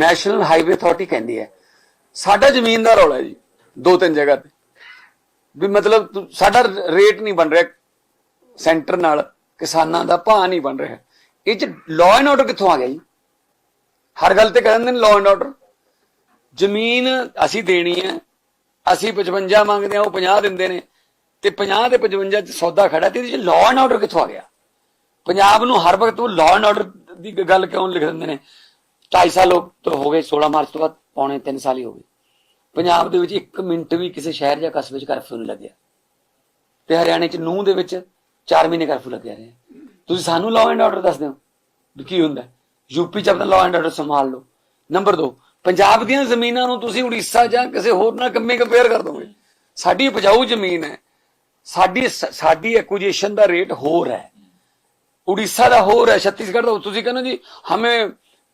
National highway authority ਕਹਿੰਦੀ ਹੈ। ਸਾਡਾ ਜ਼ਮੀਨ ਦਾ ਰੌਲਾ ਜੀ, ਦੋ ਤਿੰਨ ਜਗ੍ਹਾ ਤੇ। ਵੀ ਮਤਲਬ ਸਾਡਾ ਰੇਟ ਨਹੀਂ ਬਣ ਰਿਹਾ ਸੈਂਟਰ ਨਾਲ, ਕਿਸਾਨਾਂ ਦਾ ਭਾਅ ਨਹੀਂ ਬਣ ਰਿਹਾ। ਇਹ ਚ ਲਾਅ ਐਂਡ ਆਰਡਰ ਕਿੱਥੋਂ ਆ ਗਿਆ ਜੀ? ਹਰ ਗੱਲ ਤੇ ਕਹਿੰਦੇ ਨੇ ਲਾਅ ਐਂਡ ਆਰਡਰ ਜ਼ਮੀਨ ਅਸੀਂ ਦੇਣੀ ਹੈ, ਅਸੀਂ 55 ਮੰਗਦੇ ਆ ਉਹ 50 ਦਿੰਦੇ ਨੇ। ਤੇ 50 ਤੇ 55 ਚ ਸੌਦਾ ਖੜਾ ਤੇ ਇਹਦੇ ਚ ਲਾਅ ਐਂਡ ਆਰਡਰ ਕਿੱਥੋਂ ਆ ਗਿਆ? ਪੰਜਾਬ ਨੂੰ ਹਰ ਵਕਤ ਉਹ ਲਾਅ ਐਂਡ ਆਰਡਰ ਦੀ ਗੱਲ ਕਿਉਂ ਲਿਖ ਦਿੰਦੇ ਨੇ? 2.5 ਸਾਲ ਤੋਂ ਹੋ ਗਏ 16 ਮਾਰਚ ਤੋਂ ਬਾਅਦ ਪੌਣੇ 3 ਸਾਲ ਹੀ ਹੋ ਗਏ। ਪੰਜਾਬ ਦੇ ਵਿੱਚ 1 ਮਿੰਟ ਵੀ ਕਿਸੇ ਸ਼ਹਿਰ ਜਾਂ ਕਸਬੇ 'ਚ ਕਰਫਿਊ ਨਹੀਂ ਲੱਗਿਆ। ਤੇ ਹਰਿਆਣੇ 'ਚ ਨੂਹ ਦੇ ਵਿੱਚ 4 ਮਹੀਨੇ ਕਰਫਿਊ ਲੱਗਿਆ ਰਿਹਾ। ਤੁਸੀਂ ਸਾਨੂੰ ਲਾਅ ਐਂਡ ਆਰਡਰ ਦੱਸਦੇ ਹੋ ਵੀ ਕੀ ਹੁੰਦਾ? ਯੂਪੀ 'ਚ ਆਪਣਾ ਲਾਅ ਐਂਡ ਆਰਡਰ ਸੰਭਾਲ ਲਓ। ਨੰਬਰ 2 ਪੰਜਾਬ ਦੀਆਂ ਜ਼ਮੀਨਾਂ ਨੂੰ ਤੁਸੀਂ ਉੜੀਸਾ ਜਾਂ ਕਿਸੇ ਹੋਰ ਨਾਲ ਕੰਮੇ ਕੰਪੇਅਰ ਕਰ ਦੋਗੇ? ਸਾਡੀ ਉਪਜਾਊ ਜ਼ਮੀਨ ਹੈ। ਸਾਡੀ ਸਾਡੀ ਐਕੁਜੀਸ਼ਨ ਦਾ ਰੇਟ ਹੋਰ ਹੈ। ਉੜੀਸਾ ਦਾ ਹੋਰ ਹੈ, ਛੱਤੀਸਗੜ੍ਹ ਦਾ ਤੁਸੀਂ ਕਹਿੰਦੇ ਜੀ, ਹਮੇ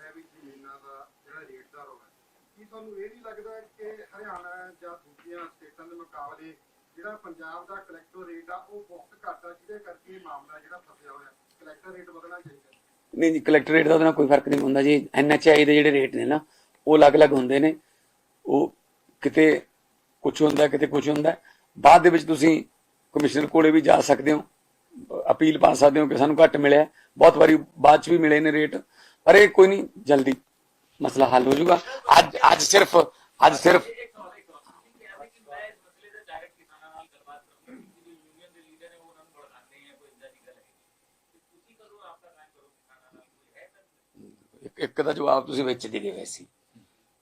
ਨਹੀਂ। ਵੀ ਜ਼ਮੀਨਾਂ ਦਾ ਜਿਹੜਾ ਰੇਟ ਦਾ ਰੋਲ ਕੀ ਤੁਹਾਨੂੰ ਇਹ ਨਹੀਂ ਲੱਗਦਾ ਕਿ ਹਰਿਆਣਾ ਜਾਂ ਦੂਜੀਆਂ ਸਟੇਟਾਂ ਦੇ ਮੁਕਾਬਲੇ ਜਿਹੜਾ ਪੰਜਾਬ ਦਾ ਕਲੈਕਟਰ ਰੇਟ ਆ, ਉਹ ਬਹੁਤ ਘੱਟ ਆ, ਜਿਹਦੇ ਕਰਕੇ ਇਹ ਮਾਮਲਾ ਜਿਹੜਾ ਫਸਿਆ ਹੋਇਆ ਕਲੈਕਟਰ ਰੇਟ ਵਧਣਾ ਚਾਹੀਦਾ ਨਹੀਂ ਜੀ ਕਲੈਕਟਰ ਰੇਟ ਦਾ ਉਹਦੇ ਨਾਲ ਕੋਈ ਫ਼ਰਕ ਨਹੀਂ ਹੁੰਦਾ ਜੀ। ਐਨਐਚਆਈ ਦੇ ਜਿਹੜੇ ਰੇਟ ਨੇ ਨਾ, ਉਹ ਅਲੱਗ-ਅਲੱਗ ਹੁੰਦੇ ਨੇ। ਉਹ ਕਿਤੇ ਕੁਝ ਹੁੰਦਾ, ਕਿਤੇ ਕੁਝ ਹੁੰਦਾ। ਬਾਅਦ ਦੇ ਵਿੱਚ ਤੁਸੀਂ ਕਮਿਸ਼ਨਰ ਕੋਲੇ ਵੀ ਜਾ ਸਕਦੇ ਹੋ। ਅਪੀਲ ਪਾ ਸਕਦੇ ਹੋ ਕਿ ਸਾਨੂੰ ਘੱਟ ਮਿਲਿਆ। ਬਹੁਤ ਵਾਰੀ ਬਾਅਦ ਚ ਵੀ ਮਿਲੇ ਨੇ ਰੇਟ ਪਰ ਇਹ ਕੋਈ ਨਹੀਂ ਜਲਦੀ ਮਸਲਾ ਹੱਲ ਹੋ ਜਾਊਗਾ ਅੱਜ ਅੱਜ ਸਿਰਫ ਅੱਜ ਸਿਰਫ ਇੱਕ ਸਵਾਲ ਇੱਕ ਸਵਾਲ ਤੁਸੀਂ ਕਿਹਾ ਸੀ ਕਿ ਮੈਂ ਇਸ ਮਸਲੇ ਤੇ ਡਾਇਰੈਕਟ ਕਿਸਾਨਾਂ ਨਾਲ ਗੱਲਬਾਤ ਕਰੂੰਗਾ ਕਿ ਜੋ ਯੂਨੀਅਨ ਦੇ ਲੀਡਰ ਨੇ ਉਹ ਉਹਨਾਂ ਨੂੰ ਭੜਕਾਉਂਦੇ ਆ ਕੋਈ ਇਦਾਂ ਦੀ ਗੱਲ ਹੈ ਤੁਸੀਂ ਕਦੋਂ ਆਪਦਾ ਕਾਇਮ ਕਰੋ ਕਿਸਾਨਾਂ ਨਾਲ ਕੋਈ ਹੈ ਤਾਂ ਇੱਕ- ਇੱਕ ਦਾ ਜਵਾਬ ਤੁਸੀਂ ਵਿੱਚ ਦੇ ਗਏ ਵੈਸੀ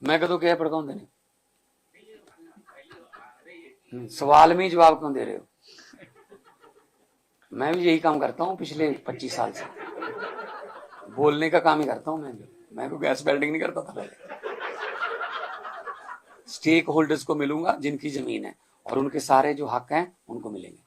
ਮੈਂ ਕਦੋਂ ਕਿਹਾ ਭੜਕਾਉਂਦੇ ਨੇ हम्म, सवाल में ही जवाब क्यों दे रहे हो मैं भी यही काम करता हूँ पिछले 25 साल से बोलने का काम ही करता हूँ मैं भी मैं कोई गैस वेल्डिंग नहीं करता था पहले स्टेक होल्डर्स को मिलूंगा जिनकी जमीन है और उनके सारे जो हक हैं उनको मिलेंगे